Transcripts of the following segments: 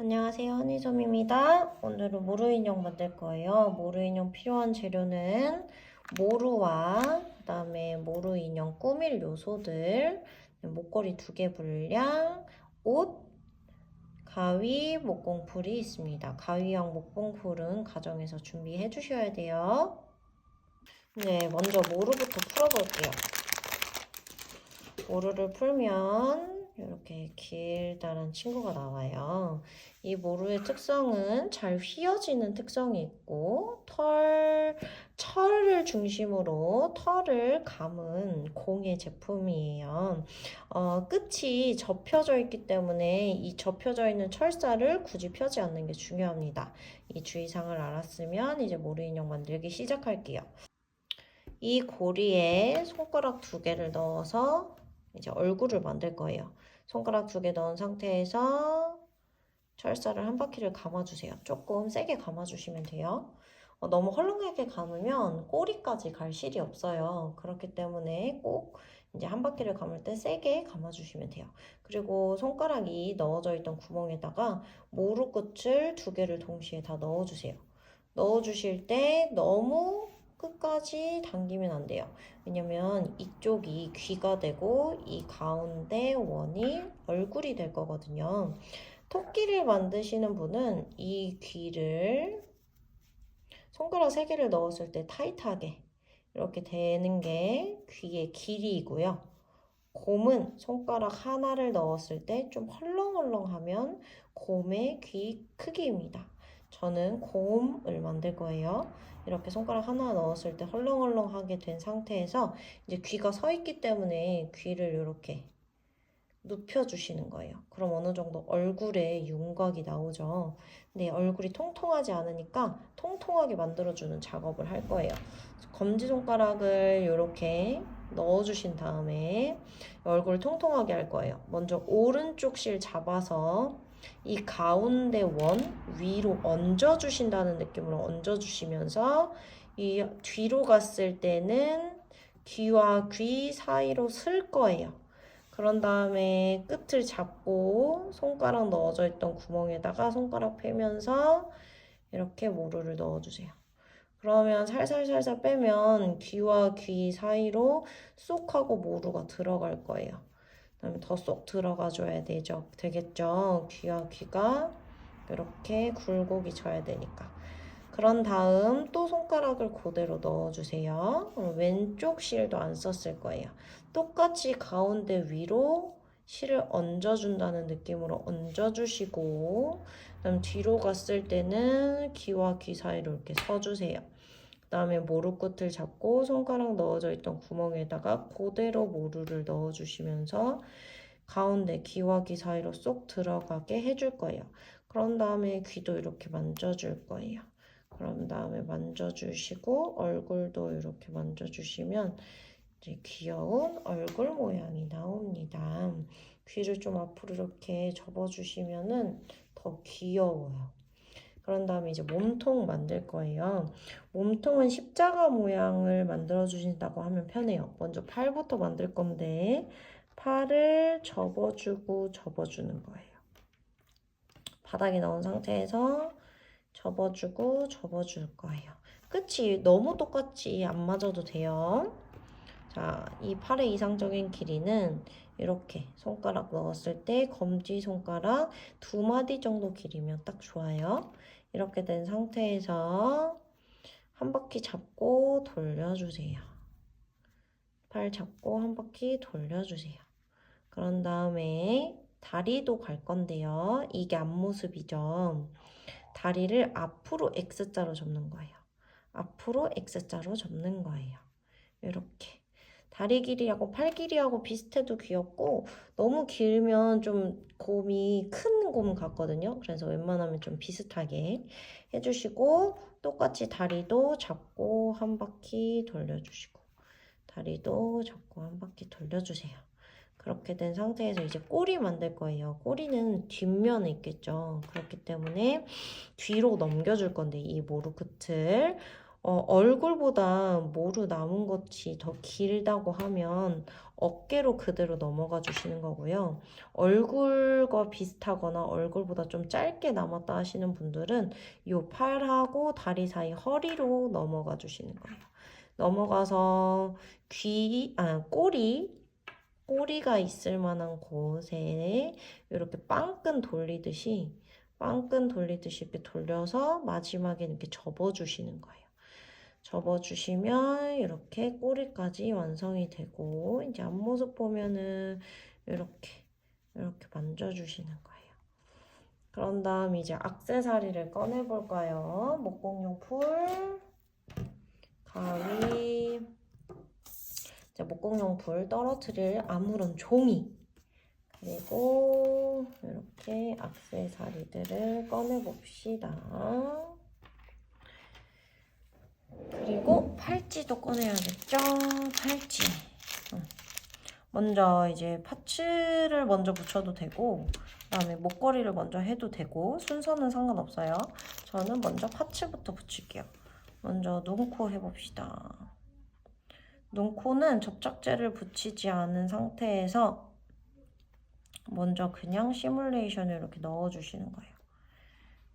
안녕하세요. 한희점입니다. 오늘은 모루 인형 만들 거예요. 모루 인형 필요한 재료는 모루와 그 다음에 모루 인형 꾸밀 요소들, 목걸이 두 개 분량, 옷, 가위, 목공풀이 있습니다. 가위형 목공풀은 가정에서 준비해 주셔야 돼요. 네, 먼저 모루부터 풀어 볼게요. 모루를 풀면 이렇게 길다란 친구가 나와요. 이 모루의 특성은 잘 휘어지는 특성이 있고 털, 철을 중심으로 털을 감은 공예 제품이에요. 어, 끝이 접혀져 있기 때문에 이 접혀져 있는 철사를 굳이 펴지 않는 게 중요합니다. 이 주의사항을 알았으면 이제 모루 인형 만들기 시작할게요. 이 고리에 손가락 두 개를 넣어서 이제 얼굴을 만들 거예요. 손가락 두 개 넣은 상태에서 철사를 한 바퀴를 감아주세요. 조금 세게 감아주시면 돼요. 어, 너무 헐렁하게 감으면 꼬리까지 갈 실이 없어요. 그렇기 때문에 꼭 이제 한 바퀴를 감을 때 세게 감아주시면 돼요. 그리고 손가락이 넣어져 있던 구멍에다가 모루 끝을 두 개를 동시에 다 넣어주세요. 넣어주실 때 너무 끝까지 당기면 안 돼요. 왜냐면 이쪽이 귀가 되고 이 가운데 원이 얼굴이 될 거거든요. 토끼를 만드시는 분은 이 귀를 손가락 3개를 넣었을 때 타이트하게 이렇게 되는 게 귀의 길이이고요. 곰은 손가락 하나를 넣었을 때 좀 헐렁헐렁하면 곰의 귀 크기입니다. 저는 곰을 만들 거예요. 이렇게 손가락 하나 넣었을 때 헐렁헐렁하게 된 상태에서 이제 귀가 서 있기 때문에 귀를 이렇게 눕혀주시는 거예요. 그럼 어느 정도 얼굴에 윤곽이 나오죠. 근데 얼굴이 통통하지 않으니까 통통하게 만들어주는 작업을 할 거예요. 검지손가락을 이렇게 넣어주신 다음에 얼굴을 통통하게 할 거예요. 먼저 오른쪽 실 잡아서 이 가운데 원 위로 얹어주신다는 느낌으로 얹어주시면서 이 뒤로 갔을 때는 귀와 귀 사이로 쓸 거예요. 그런 다음에 끝을 잡고 손가락 넣어져 있던 구멍에다가 손가락 빼면서 이렇게 모루를 넣어주세요. 그러면 살살살살 빼면 귀와 귀 사이로 쏙 하고 모루가 들어갈 거예요. 그다음에 더 쏙 들어가줘야 되죠. 되겠죠? 귀와 귀가 이렇게 굴곡이 져야 되니까. 그런 다음 또 손가락을 그대로 넣어주세요. 왼쪽 실도 안 썼을 거예요. 똑같이 가운데 위로 실을 얹어준다는 느낌으로 얹어주시고 그다음 뒤로 갔을 때는 귀와 귀 사이로 이렇게 서주세요. 그다음에 모루 끝을 잡고 손가락 넣어져 있던 구멍에다가 그대로 모루를 넣어주시면서 가운데 귀와 귀 사이로 쏙 들어가게 해줄 거예요. 그런 다음에 귀도 이렇게 만져줄 거예요. 그런 다음에 만져주시고 얼굴도 이렇게 만져주시면 이제 귀여운 얼굴 모양이 나옵니다. 귀를 좀 앞으로 이렇게 접어주시면은 더 귀여워요. 그런 다음에 이제 몸통 만들 거예요. 몸통은 십자가 모양을 만들어 주신다고 하면 편해요. 먼저 팔부터 만들 건데 팔을 접어주고 접어주는 거예요. 바닥에 넣은 상태에서 접어주고 접어줄 거예요. 끝이 너무 똑같이 안 맞아도 돼요. 자, 이 팔의 이상적인 길이는 이렇게 손가락 넣었을 때 검지 손가락 두 마디 정도 길이면 딱 좋아요. 이렇게 된 상태에서 한 바퀴 잡고 돌려주세요. 팔 잡고 한 바퀴 돌려주세요. 그런 다음에 다리도 갈 건데요. 이게 앞모습이죠. 다리를 앞으로 X자로 접는 거예요. 앞으로 X자로 접는 거예요. 이렇게. 다리 길이하고 팔 길이하고 비슷해도 귀엽고 너무 길면 좀 곰이 큰 곰 같거든요. 그래서 웬만하면 좀 비슷하게 해주시고 똑같이 다리도 잡고 한 바퀴 돌려주시고 다리도 잡고 한 바퀴 돌려주세요. 그렇게 된 상태에서 이제 꼬리 만들 거예요. 꼬리는 뒷면에 있겠죠. 그렇기 때문에 뒤로 넘겨줄 건데 이 모루 끝을 어, 얼굴보다 모루 남은 것이 더 길다고 하면 어깨로 그대로 넘어가 주시는 거고요. 얼굴과 비슷하거나 얼굴보다 좀 짧게 남았다 하시는 분들은 이 팔하고 다리 사이 허리로 넘어가 주시는 거예요. 넘어가서 귀, 아, 꼬리, 꼬리가 있을 만한 곳에 이렇게 빵끈 돌리듯이 빵끈 돌리듯이 이렇게 돌려서 마지막에 이렇게 접어주시는 거예요. 접어주시면 이렇게 꼬리까지 완성이 되고 이제 앞모습 보면은 이렇게 이렇게 만져주시는 거예요. 그런 다음 이제 악세사리를 꺼내 볼까요? 목공용 풀, 가위, 이제 목공용 풀 떨어뜨릴 아무런 종이 그리고 이렇게 악세사리들을 꺼내 봅시다. 그리고 팔찌도 꺼내야겠죠? 팔찌. 응. 먼저 이제 파츠를 먼저 붙여도 되고, 그다음에 목걸이를 먼저 해도 되고, 순서는 상관없어요. 저는 먼저 파츠부터 붙일게요. 먼저 눈코 해봅시다. 눈코는 접착제를 붙이지 않은 상태에서 먼저 그냥 시뮬레이션을 이렇게 넣어주시는 거예요.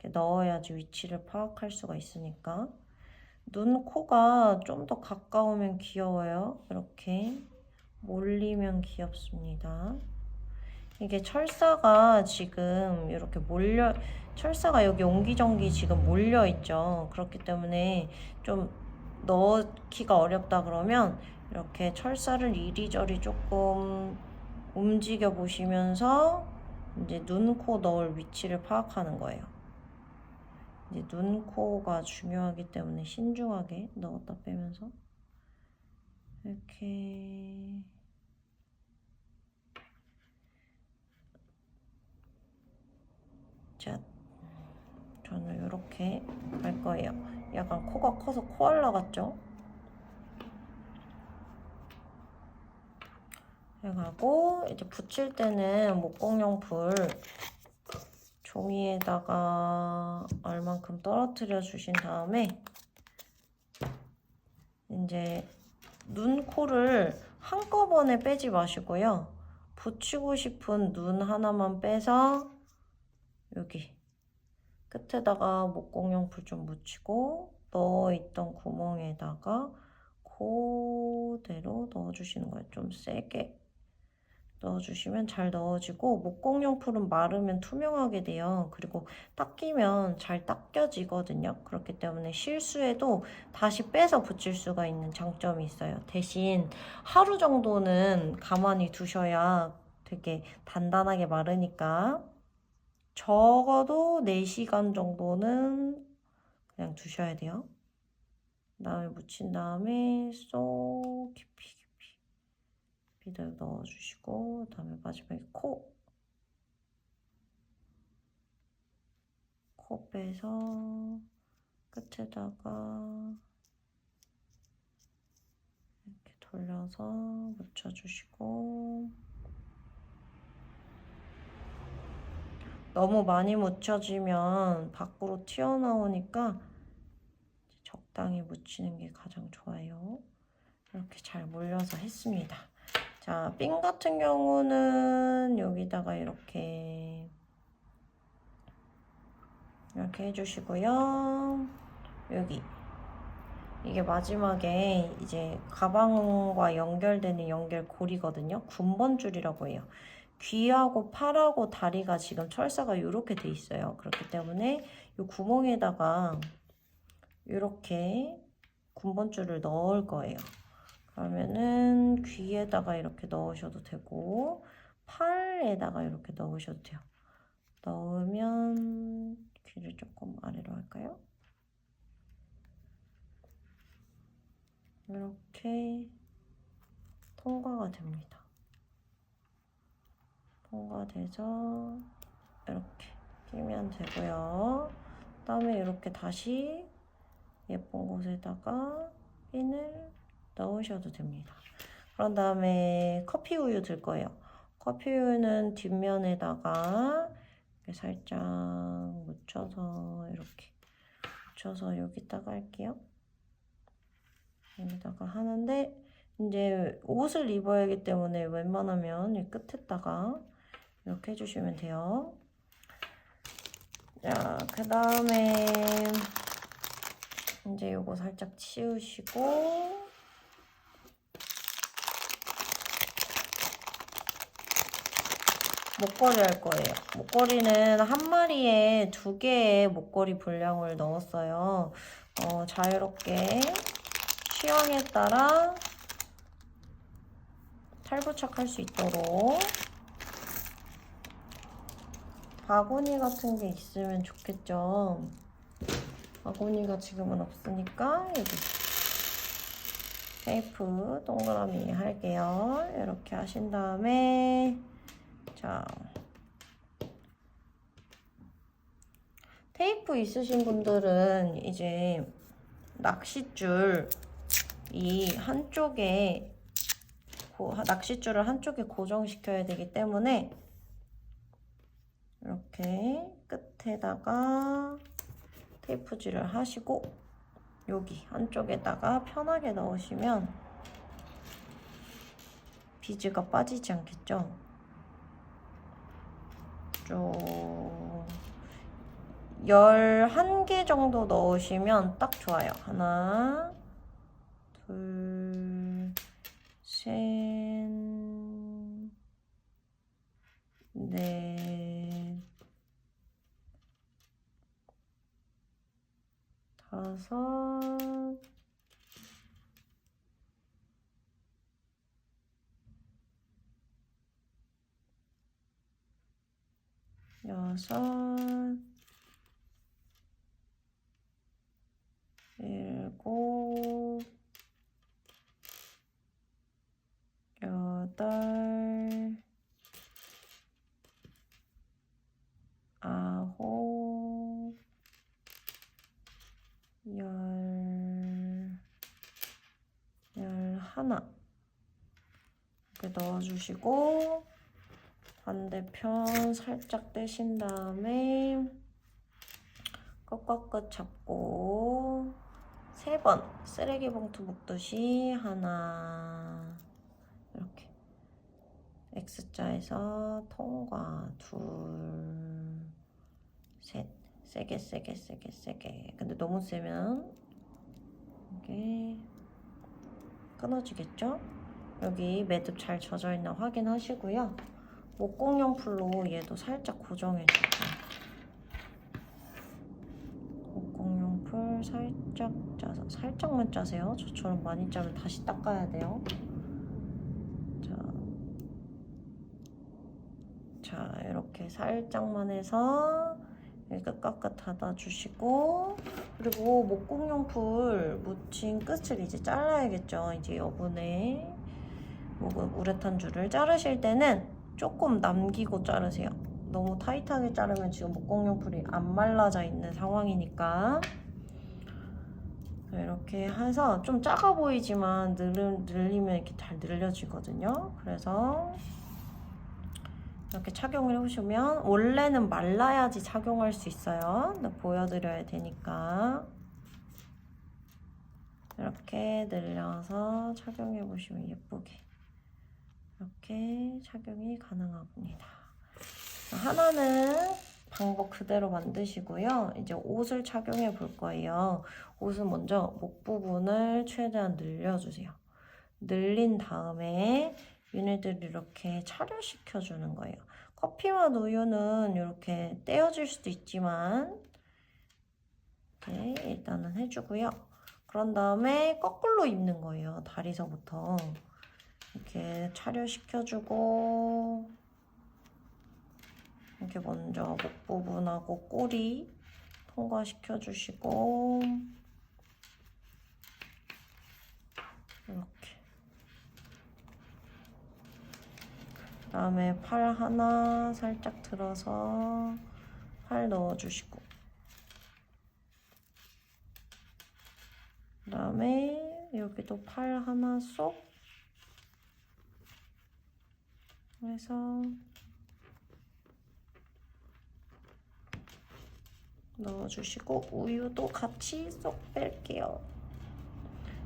이렇게 넣어야지 위치를 파악할 수가 있으니까. 눈, 코가 좀 더 가까우면 귀여워요. 이렇게 몰리면 귀엽습니다. 이게 철사가 지금 이렇게 몰려, 철사가 여기 옹기종기 지금 몰려 있죠. 그렇기 때문에 좀 넣기가 어렵다 그러면 이렇게 철사를 이리저리 조금 움직여 보시면서 이제 눈, 코 넣을 위치를 파악하는 거예요. 눈, 코가 중요하기 때문에 신중하게 넣었다 빼면서 이렇게 자, 저는 이렇게 갈 거예요. 약간 코가 커서 코알라 같죠? 해가고 이제 붙일 때는 목공용 풀 종이에다가 얼만큼 떨어뜨려 주신 다음에 이제 눈, 코를 한꺼번에 빼지 마시고요. 붙이고 싶은 눈 하나만 빼서 여기 끝에다가 목공용풀 좀 묻히고 넣어있던 구멍에다가 그대로 넣어주시는 거예요. 좀 세게 넣어주시면 잘 넣어지고 목공용풀은 마르면 투명하게 돼요. 그리고 닦이면 잘 닦여지거든요. 그렇기 때문에 실수해도 다시 빼서 붙일 수가 있는 장점이 있어요. 대신 하루 정도는 가만히 두셔야 되게 단단하게 마르니까 적어도 4시간 정도는 그냥 두셔야 돼요. 그 다음에 묻힌 다음에 쏙 깊이 비들 넣어주시고 그다음에 마지막에 코. 코 빼서 끝에다가 이렇게 돌려서 묻혀주시고 너무 많이 묻혀지면 밖으로 튀어나오니까 적당히 묻히는 게 가장 좋아요. 이렇게 잘 몰려서 했습니다. 자, 핀 같은 경우는 여기다가 이렇게 이렇게 해주시고요. 여기 이게 마지막에 이제 가방과 연결되는 연결고리거든요. 군번줄이라고 해요. 귀하고 팔하고 다리가 지금 철사가 이렇게 돼 있어요. 그렇기 때문에 이 구멍에다가 이렇게 군번줄을 넣을 거예요. 그러면은 귀에다가 이렇게 넣으셔도 되고 팔에다가 이렇게 넣으셔도 돼요. 넣으면 귀를 조금 아래로 할까요? 이렇게 통과가 됩니다. 통과돼서 이렇게 끼면 되고요. 그다음에 이렇게 다시 예쁜 곳에다가 핀을 넣으셔도 됩니다. 그런 다음에 커피 우유 들 거예요. 커피 우유는 뒷면에다가 살짝 묻혀서 이렇게 묻혀서 여기다가 할게요. 여기다가 하는데 이제 옷을 입어야 하기 때문에 웬만하면 이 끝에다가 이렇게 해주시면 돼요. 자, 그 다음에 이제 요거 살짝 치우시고 목걸이 할 거예요. 목걸이는 한 마리에 두 개의 목걸이 분량을 넣었어요. 어, 자유롭게 취향에 따라 탈부착할 수 있도록 바구니 같은 게 있으면 좋겠죠. 바구니가 지금은 없으니까 여기 테이프 동그라미 할게요. 이렇게 하신 다음에 자 테이프 있으신 분들은 이제 낚싯줄 이 한쪽에 고, 낚싯줄을 한쪽에 고정시켜야 되기 때문에 이렇게 끝에다가 테이프질을 하시고 여기 한쪽에다가 편하게 넣으시면 비즈가 빠지지 않겠죠? 쭉 11개 정도 넣으시면 딱 좋아요. 하나, 둘, 셋, 여섯, 일곱, 여덟, 아홉, 열, 열하나. 이렇게 넣어주시고 반대편 살짝 떼신 다음에 끝과 끝 잡고 세 번 쓰레기 봉투 묶듯이 하나 이렇게 X자에서 통과 둘셋 세게 세게 세게 세게 근데 너무 세면 이게 끊어지겠죠? 여기 매듭 잘 젖어 있나 확인하시고요. 목공용 풀로 얘도 살짝 고정해줄게요. 목공용 풀 살짝 짜서 살짝만 짜세요. 저처럼 많이 짜면 다시 닦아야 돼요. 자, 자 이렇게 살짝만 해서 끝까끝 닫아주시고 그리고 목공용 풀 묻힌 끝을 이제 잘라야겠죠. 이제 여분의 목 우레탄 줄을 자르실 때는 조금 남기고 자르세요. 너무 타이트하게 자르면 지금 목공용 풀이 안 말라져 있는 상황이니까 이렇게 해서 좀 작아 보이지만 늘, 늘리면 이렇게 잘 늘려지거든요. 그래서 이렇게 착용을 해보시면 원래는 말라야지 착용할 수 있어요. 보여드려야 되니까 이렇게 늘려서 착용해 보시면 예쁘게 이렇게 착용이 가능합니다. 하나는 방법 그대로 만드시고요. 이제 옷을 착용해 볼 거예요. 옷은 먼저 목 부분을 최대한 늘려주세요. 늘린 다음에 얘네들 이렇게 차려시켜 주는 거예요. 커피맛 우유는 이렇게 떼어질 수도 있지만 이렇게 일단은 해주고요. 그런 다음에 거꾸로 입는 거예요. 다리서부터 이렇게 차려시켜주고 이렇게 먼저 목 부분하고 꼬리 통과시켜주시고 이렇게. 그 다음에 팔 하나 살짝 들어서 팔 넣어주시고 그 다음에 여기도 팔 하나 쏙 해서 넣어주시고 우유도 같이 쏙 뺄게요.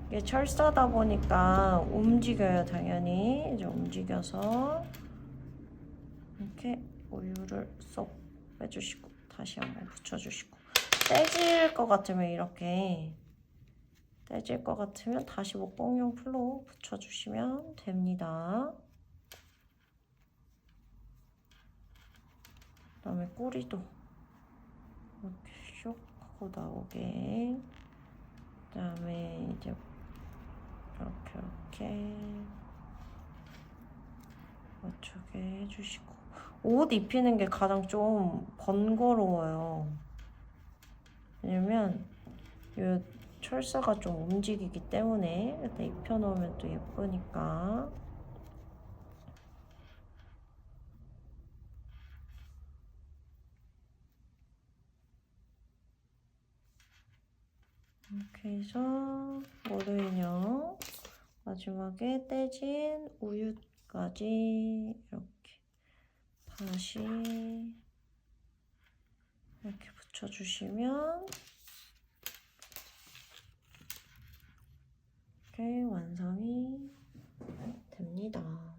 이게 철사다 보니까 움직여요, 당연히. 이제 움직여서 이렇게 우유를 쏙 빼주시고 다시 한번 붙여주시고 떼질 것 같으면 이렇게 떼질 것 같으면 다시 목공용 풀로 붙여주시면 됩니다. 그다음에 꼬리도 이렇게 슉 하고 나오게. 그다음에 이제 이렇게 이렇게 맞추게 해주시고. 옷 입히는 게 가장 좀 번거로워요. 왜냐면 이 철사가 좀 움직이기 때문에 일단 입혀놓으면 또 예쁘니까 이렇게 해서 모르인형 마지막에 떼진 우유까지 이렇게 다시 이렇게 붙여주시면 이렇게 완성이 됩니다.